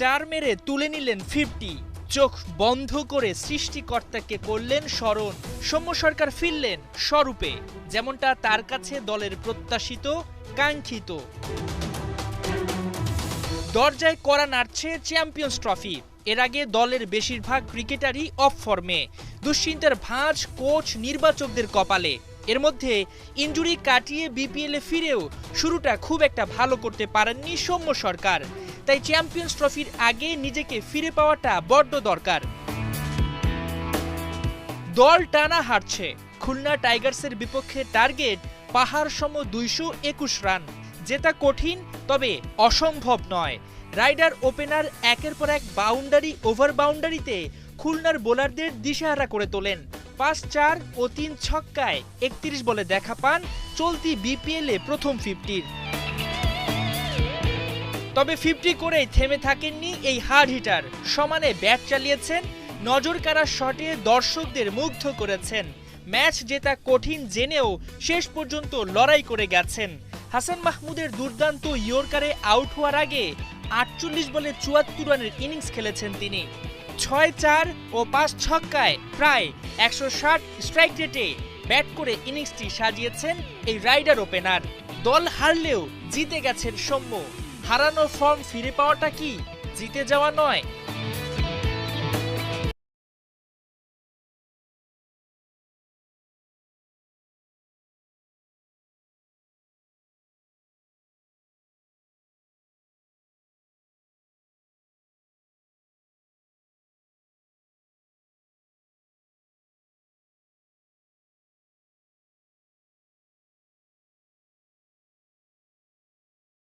চার মেরে তুলে নিলেন ফিফটি চোখ বন্ধ করে সৃষ্টিকর্তাকে করলেন স্মরণ। সৌম্য সরকার ফিরলেন স্বরূপে। যেমনটা তার কাছে দলের প্রত্যাশিত, কাঙ্ক্ষিত। দরজায় করা নাড়ছে চ্যাম্পিয়ন্স ট্রফি এর আগে দলের বেশিরভাগ ক্রিকেটারই অফ ফর্মে দুশ্চিন্তার ভাঁজ কোচ নির্বাচকদের কপালে। এর মধ্যে ইনজুরি কাটিয়ে বিপিএলে ফিরেও শুরুটা খুব একটা ভালো করতে পারেননি সৌম্য সরকার। তাই চ্যাম্পিয়ন্স ট্রফির আগে নিজেকে ফিরে পাওয়াটা বড্ড দরকার। দল টানা হারছে। খুলনা টাইগার্সের বিপক্ষে টার্গেট পাহাড় সম দুইশো একুশ রান। জেতা কঠিন, তবে অসম্ভব নয়। রাইডার ওপেনার একের পর এক বাউন্ডারি, ওভার বাউন্ডারিতে খুলনার বোলারদের দিশেহারা করে তোলেন। পাঁচ চার ও তিন ছক্কায় একত্রিশ বলে দেখা পান চলতি বিপিএলে প্রথম ফিফটির তবে ফিফটি করেই থেমে থাকেননি এই হার্ড হিটার। সমানে ব্যাট চালিয়েছেন, নজর কাড়া শটে দর্শকদের মুগ্ধ করেছেন। ম্যাচ জেতা কঠিন জেনেও শেষ পর্যন্ত লড়াই করে গেছেন। হাসান মাহমুদের দুর্দান্ত ইয়র্কারে আউট হওয়ার আগে আটচল্লিশ বলে চুয়াত্তর রানের ইনিংস খেলেছেন তিনি। ছয় চার ও পাঁচ ছক্কায় প্রায় একশো ষাট স্ট্রাইক রেটে ব্যাট করে ইনিংসটি সাজিয়েছেন এই রাইডার ওপেনার। দল হারলেও জিতে গেছেন সৌম্য। হারানো ফর্ম ফিরে পাওয়াটা কি? জিতে যাওয়া নয়।